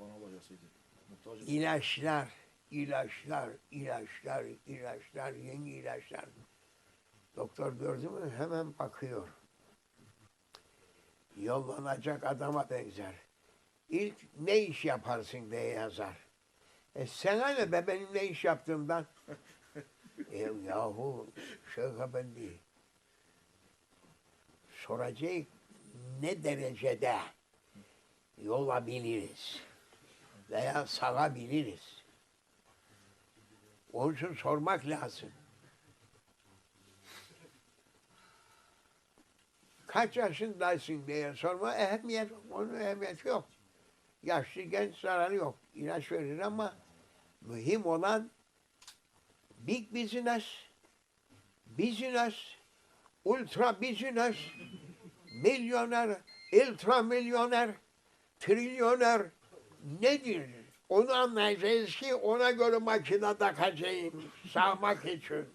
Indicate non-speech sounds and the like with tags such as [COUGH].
Bana. Muhtaç İlaçlar, ilaçlar, ilaçlar, ilaçlar, yeni ilaçlar. Doktor gördü mü hemen bakıyor. Yollanacak adama benzer. İlk ne iş yaparsın diye yazar. E sana ne be benim ne iş yaptığımdan? [LAUGHS] e, yahu Şeyh Efendi soracak ne derecede yolabiliriz veya sağabiliriz. Onun için sormak lazım. Kaç yaşındaysın diye sorma ehemmiyet, onun ehemmiyeti yok. Yaşlı genç zararı yok. İlaç verir ama mühim olan big business, business, ultra business, milyoner, ultra milyoner, trilyoner nedir? Onu anlayacağız ki ona göre makine takacağım sağmak için.